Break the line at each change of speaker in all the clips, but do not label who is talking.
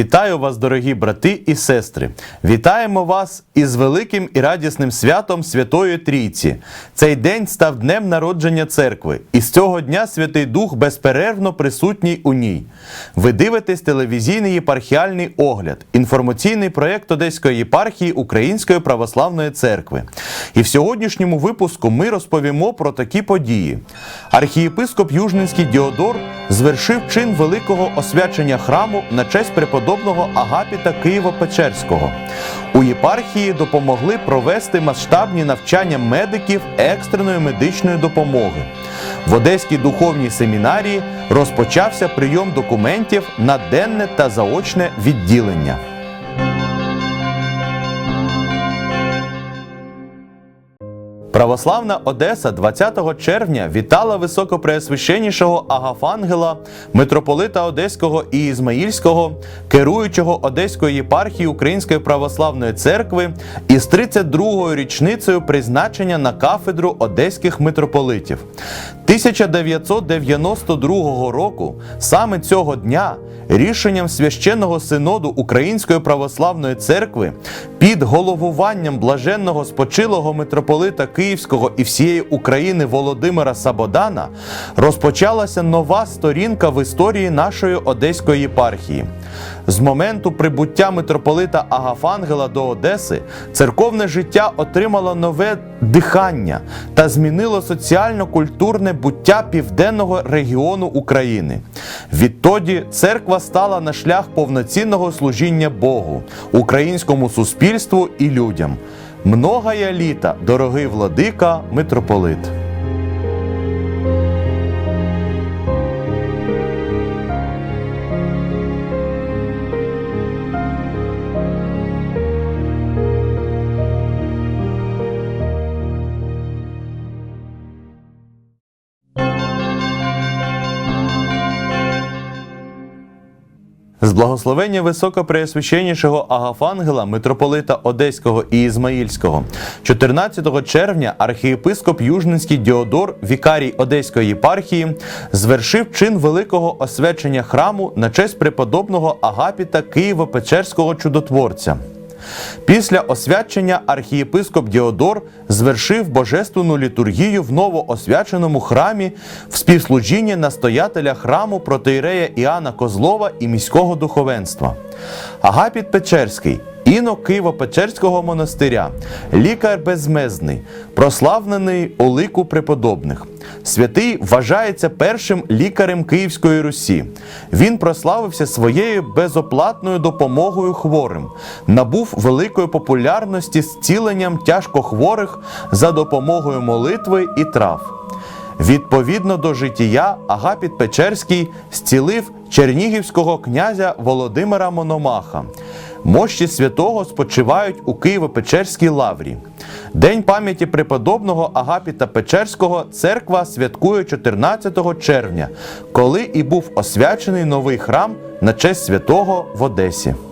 Вітаю вас, дорогі брати і сестри! Вітаємо вас із великим і радісним святом Святої Трійці. Цей день став днем народження церкви, і з цього дня Святий Дух безперервно присутній у ній. Ви дивитесь телевізійний єпархіальний огляд, інформаційний проєкт Одеської єпархії Української православної церкви. І в сьогоднішньому випуску ми розповімо про такі події. Архієпископ Южненський Діодор звершив чин великого освячення храму на честь преподобного Агапіта Києво-Печерського. У єпархії допомогли провести масштабні навчання медиків екстреної медичної допомоги. В Одеській духовній семінарії розпочався прийом документів на денне та заочне відділення. Православна Одеса 20 червня вітала високопреосвященнішого Агафангела, митрополита Одеського і Ізмаїльського, керуючого Одеської єпархії Української православної церкви із 32-ю річницею призначення на кафедру одеських митрополитів. 1992 року саме цього дня рішенням священного синоду Української православної церкви під головуванням блаженного спочилого митрополита Київського і всієї України Володимира Сабодана розпочалася нова сторінка в історії нашої Одеської єпархії. З моменту прибуття митрополита Агафангела до Одеси церковне життя отримало нове дихання та змінило соціально-культурне буття південного регіону України. Відтоді церква стала на шлях повноцінного служіння Богу, українському суспільству і людям. Многая літа, дорогий владика, митрополит. З благословення високопреосвященнішого Агафангела, митрополита Одеського і Ізмаїльського, 14 червня архієпископ Южненський Діодор, вікарій Одеської єпархії, звершив чин великого освячення храму на честь преподобного Агапіта Києво-Печерського чудотворця. Після освячення архієпископ Діодор звершив божественну літургію в новоосвяченому храмі в співслужінні настоятеля храму протеєрея Іоанна Козлова і міського духовенства. Агапіт Печерський, інок Києво-Печерського монастиря, лікар безмезний, прославлений у лику преподобних. Святий вважається першим лікарем Київської Русі. Він прославився своєю безоплатною допомогою хворим, набув великої популярності зціленням тяжкохворих за допомогою молитви і трав. Відповідно до життя, Агапіт Печерський зцілив чернігівського князя Володимира Мономаха. Мощі святого спочивають у Києво-Печерській лаврі. День пам'яті преподобного Агапіта Печерського церква святкує 14 червня, коли і був освячений новий храм на честь святого в Одесі. –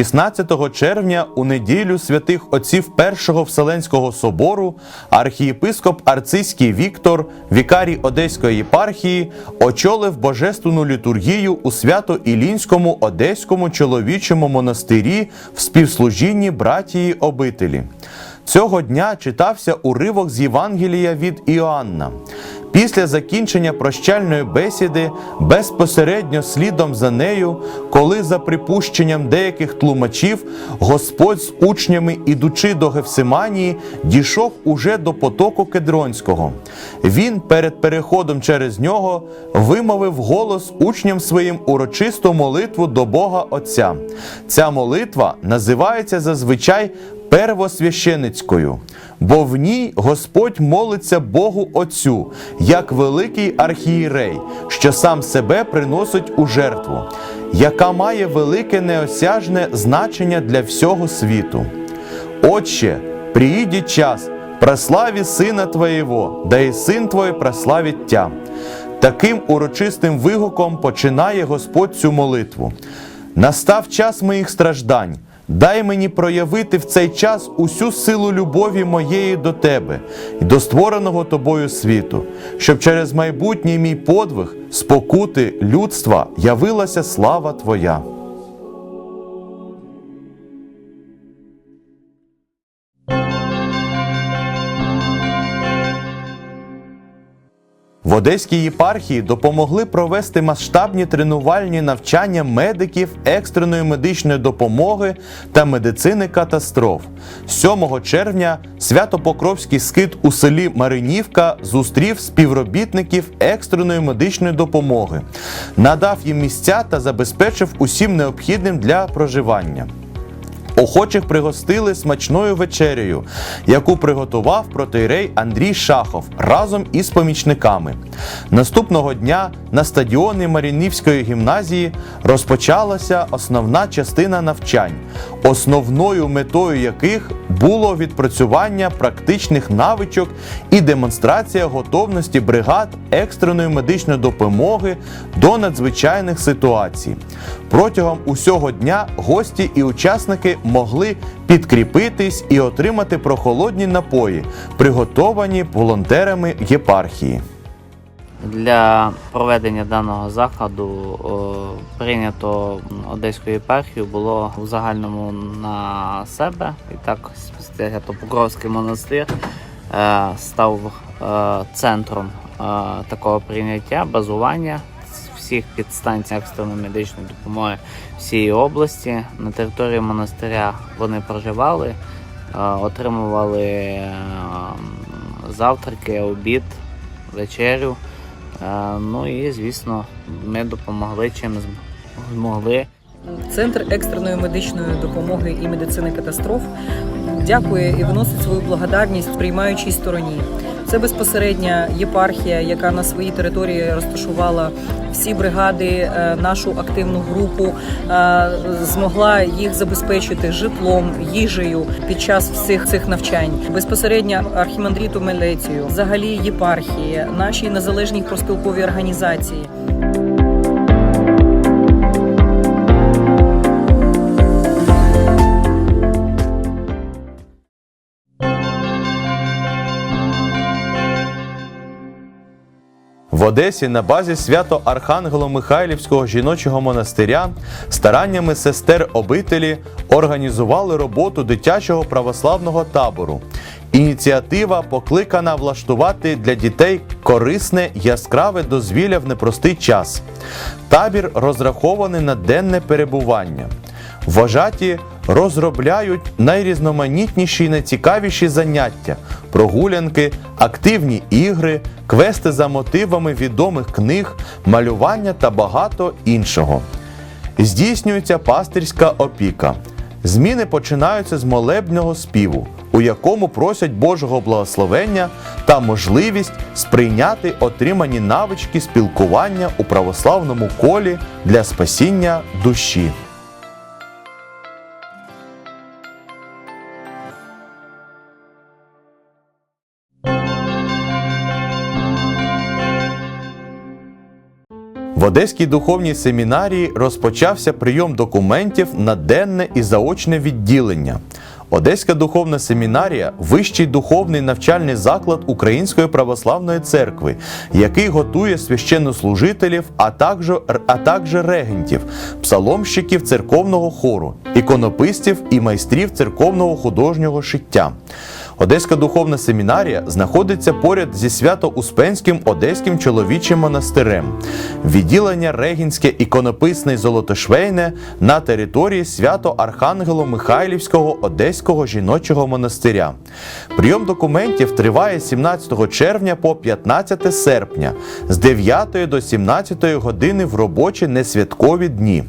16 червня у неділю святих отців Першого Вселенського собору архієпископ Арцизький Віктор, вікарій Одеської єпархії, очолив божественну літургію у Свято-Ілінському Одеському чоловічому монастирі в співслужінні братії обителі. Цього дня читався уривок з Євангелія від Іоанна. Після закінчення прощальної бесіди, безпосередньо слідом за нею, коли за припущенням деяких тлумачів Господь з учнями, ідучи до Гефсиманії, дійшов уже до потоку Кедронського. Він перед переходом через нього вимовив голос учням своїм урочисту молитву до Бога Отця. Ця молитва називається зазвичай первосвященицькою, бо в ній Господь молиться Богу Отцю, як великий архієрей, що сам себе приносить у жертву, яка має велике неосяжне значення для всього світу. Отче, приїде час, прославі Сина Твоєго, да і Син Твой прославить Тя. Таким урочистим вигуком починає Господь цю молитву. Настав час моїх страждань. Дай мені проявити в цей час усю силу любові моєї до тебе і до створеного тобою світу, щоб через майбутній мій подвиг, спокути людства явилася слава Твоя. В Одеській єпархії допомогли провести масштабні тренувальні навчання медиків екстреної медичної допомоги та медицини катастроф. 7 червня Свято-Покровський скит у селі Маринівка зустрів співробітників екстреної медичної допомоги, надав їм місця та забезпечив усім необхідним для проживання. Охочих пригостили смачною вечерею, яку приготував протейрей Андрій Шахов разом із помічниками. Наступного дня на стадіоні Марінівської гімназії розпочалася основна частина навчань, основною метою яких було відпрацювання практичних навичок і демонстрація готовності бригад екстреної медичної допомоги до надзвичайних ситуацій. Протягом усього дня гості і учасники могли підкріпитись і отримати прохолодні напої, приготовані волонтерами єпархії.
Для проведення даного заходу о, прийнято Одеську єпархію було в загальному на себе. І так Свято-Покровський монастир е, став е, центром е, такого прийняття, базування всіх підстанцій екстреної медичної допомоги всієї області. На території монастиря вони проживали, е, отримували е, завтраки, обід, вечерю. Е, Ну і звісно, ми допомогли чим змогли.
Центр екстреної медичної допомоги і медицини катастроф дякує і виносить свою благодарність приймаючій стороні. Це безпосередня єпархія, яка на своїй території розташувала всі бригади, е, нашу активну групу, е, змогла їх забезпечити житлом, їжею під час всіх цих навчань. Безпосередньо архімандріту Мелецію, взагалі єпархії, нашій незалежній проспілковій організації.
Одесі на базі свято Архангело-Михайлівського жіночого монастиря стараннями сестер обителі організували роботу дитячого православного табору. Ініціатива покликана влаштувати для дітей корисне яскраве дозвілля в непростий час. Табір розрахований на денне перебування. Вважаті розробляють найрізноманітніші і найцікавіші заняття, прогулянки, активні ігри, квести за мотивами відомих книг, малювання та багато іншого. Здійснюється пастирська опіка. Зміни починаються з молебного співу, у якому просять Божого благословення та можливість сприйняти отримані навички спілкування у православному колі для спасіння душі. Одеській духовній семінарії розпочався прийом документів на денне і заочне відділення. Одеська духовна семінарія вищий духовний навчальний заклад Української православної церкви, який готує священнослужителів, а також, а також регентів, псаломщиків церковного хору, іконописців і майстрів церковного художнього шиття. Одеська духовна семінарія знаходиться поряд зі Свято-Успенським Одеським чоловічим монастирем. Відділення Регінське іконописне Золотошвейне на території Свято-Архангело-Михайлівського Одеського жіночого монастиря. Прийом документів триває з 17 червня по 15 серпня з 9 до 17 години в робочі несвяткові дні.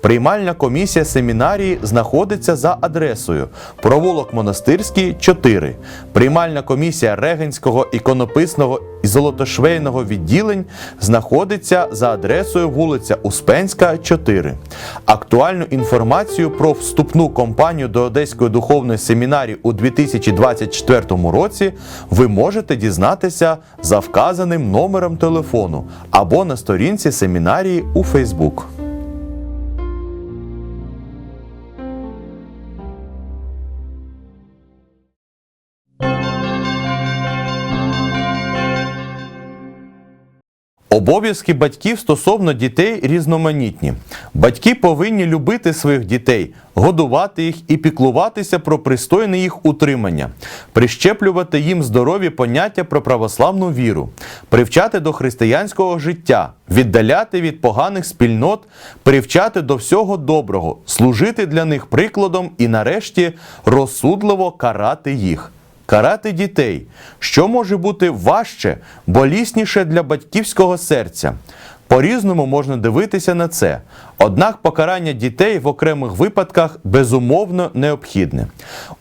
Приймальна комісія семінарії знаходиться за адресою Провулок Монастирський, 4. Приймальна комісія Регенського іконописного і золотошвейного відділень знаходиться за адресою вулиця Успенська, 4. Актуальну інформацію про вступну кампанію до Одеської духовної семінарії у 2024 році ви можете дізнатися за вказаним номером телефону або на сторінці семінарії у Фейсбук. Обов'язки батьків стосовно дітей різноманітні. Батьки повинні любити своїх дітей, годувати їх і піклуватися про пристойне їх утримання, прищеплювати їм здорові поняття про православну віру, привчати до християнського життя, віддаляти від поганих спільнот, привчати до всього доброго, служити для них прикладом і, нарешті, розсудливо карати їх. Карати дітей, що може бути важче, болісніше для батьківського серця. По-різному можна дивитися на це. Однак покарання дітей в окремих випадках безумовно необхідне.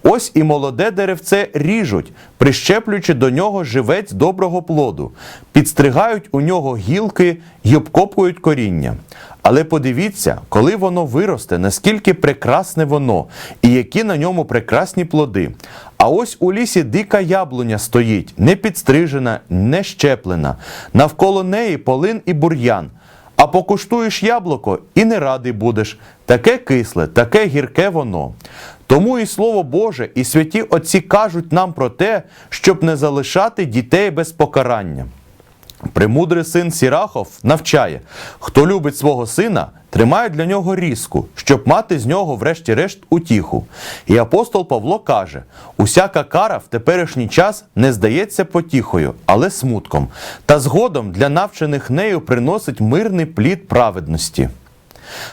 Ось і молоде деревце ріжуть, прищеплюючи до нього живець доброго плоду, підстригають у нього гілки й обкопують коріння. Але подивіться, коли воно виросте, наскільки прекрасне воно, і які на ньому прекрасні плоди. А ось у лісі дика яблуня стоїть, не підстрижена, не щеплена. Навколо неї полин і бур'ян. А покуштуєш яблуко і не радий будеш. Таке кисле, таке гірке воно. Тому і Слово Боже, і святі Отці кажуть нам про те, щоб не залишати дітей без покарання. Премудрий син Сірахов навчає, хто любить свого сина, тримає для нього різку, щоб мати з нього, врешті-решт, утіху. І апостол Павло каже: усяка кара в теперішній час не здається потіхою, але смутком, та згодом для навчених нею приносить мирний плід праведності.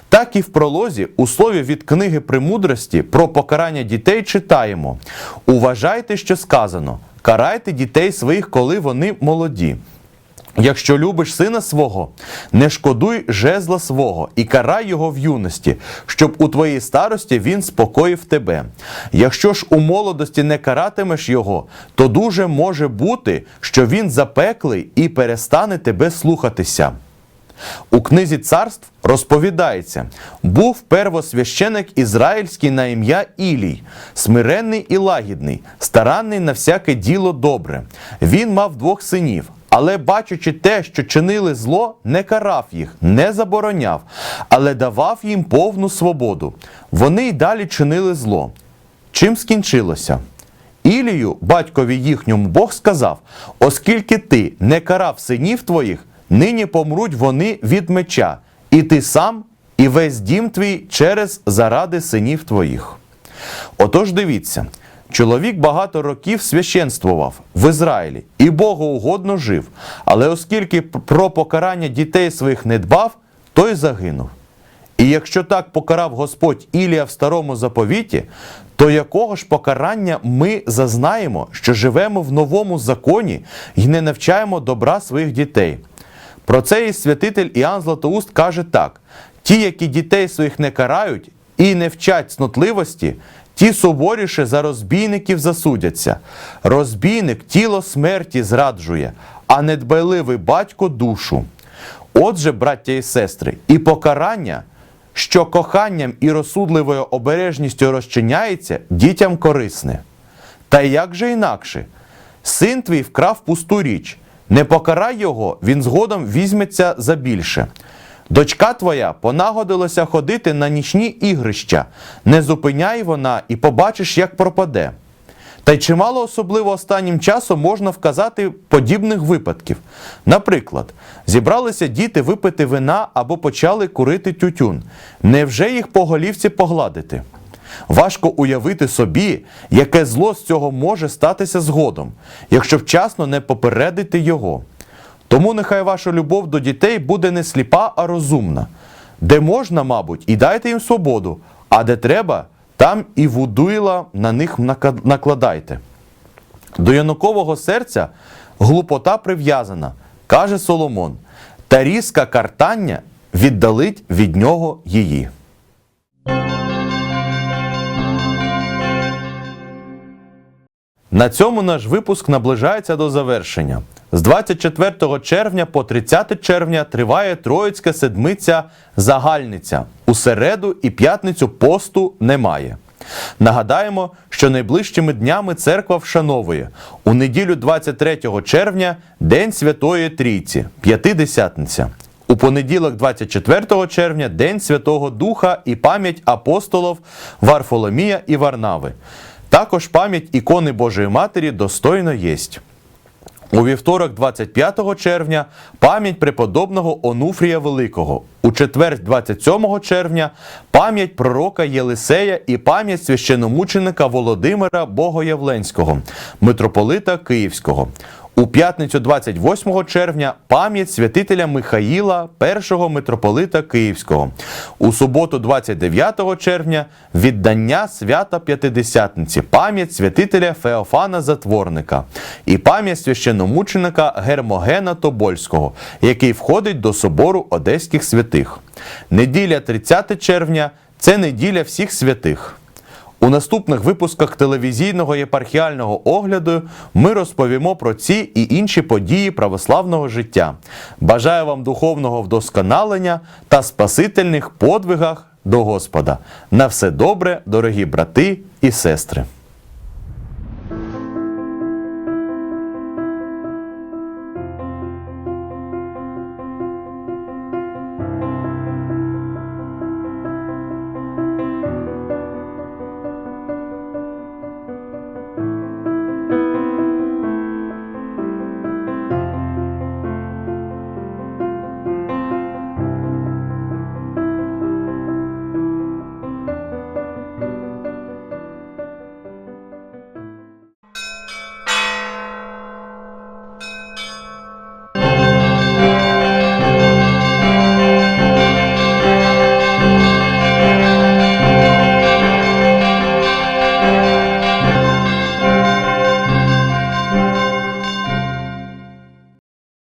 Так і в пролозі у слові від книги премудрості про покарання дітей читаємо: Уважайте, що сказано, карайте дітей своїх, коли вони молоді. Якщо любиш сина свого, не шкодуй жезла свого і карай його в юності, щоб у твоїй старості він спокоїв тебе. Якщо ж у молодості не каратимеш його, то дуже може бути, що він запеклий і перестане тебе слухатися. У книзі царств розповідається: був первосвященик ізраїльський на ім'я Ілій, смиренний і лагідний, старанний на всяке діло добре. Він мав двох синів. Але бачачи те, що чинили зло, не карав їх, не забороняв, але давав їм повну свободу. Вони й далі чинили зло. Чим скінчилося? Ілію, батькові їхньому, Бог сказав: оскільки ти не карав синів твоїх, нині помруть вони від меча, і ти сам, і весь дім твій через заради синів твоїх. Отож дивіться. Чоловік багато років священствував в Ізраїлі і богоугодно жив, але оскільки про покарання дітей своїх не дбав, той загинув. І якщо так покарав Господь Ілія в старому заповіті, то якого ж покарання ми зазнаємо, що живемо в новому законі і не навчаємо добра своїх дітей? Про це і святитель Іоанн Златоуст каже так: ті, які дітей своїх не карають і не вчать снотливості, ті суворіше за розбійників засудяться. Розбійник тіло смерті зраджує, а недбайливий батько душу. Отже, браття і сестри, і покарання, що коханням і розсудливою обережністю розчиняється, дітям корисне. Та як же інакше? Син твій вкрав пусту річ, не покарай його, він згодом візьметься за більше. Дочка твоя понагодилася ходити на нічні ігрища, не зупиняй вона і побачиш, як пропаде. Та й чимало особливо останнім часом можна вказати подібних випадків. Наприклад, зібралися діти випити вина або почали курити тютюн. Невже їх по голівці погладити? Важко уявити собі, яке зло з цього може статися згодом, якщо вчасно не попередити його. Тому нехай ваша любов до дітей буде не сліпа, а розумна. Де можна, мабуть, і дайте їм свободу, а де треба, там і вудуйла на них накладайте. До Янукового серця глупота прив'язана, каже Соломон, та різка картання віддалить від нього її. На цьому наш випуск наближається до завершення. З 24 червня по 30 червня триває Троїцька седмиця Загальниця. У середу і п'ятницю посту немає. Нагадаємо, що найближчими днями церква вшановує у неділю 23 червня День Святої Трійці, П'ятидесятниця. У понеділок, 24 червня, День Святого Духа і пам'ять апостолів Варфоломія і Варнави. Також пам'ять ікони Божої Матері достойно єсть. У вівторок, 25 червня, пам'ять преподобного Онуфрія Великого. У четвер, 27 червня, пам'ять пророка Єлисея і пам'ять священомученика Володимира Богоявленського, митрополита Київського. У п'ятницю 28 червня пам'ять святителя Михаїла, першого митрополита Київського. У суботу, 29 червня, віддання свята П'ятидесятниці, пам'ять святителя Феофана Затворника і пам'ять священомученика Гермогена Тобольського, який входить до собору Одеських святих. Неділя 30 червня це неділя всіх святих. У наступних випусках телевізійного єпархіального огляду ми розповімо про ці і інші події православного життя. Бажаю вам духовного вдосконалення та спасительних подвигах до Господа. На все добре, дорогі брати і сестри!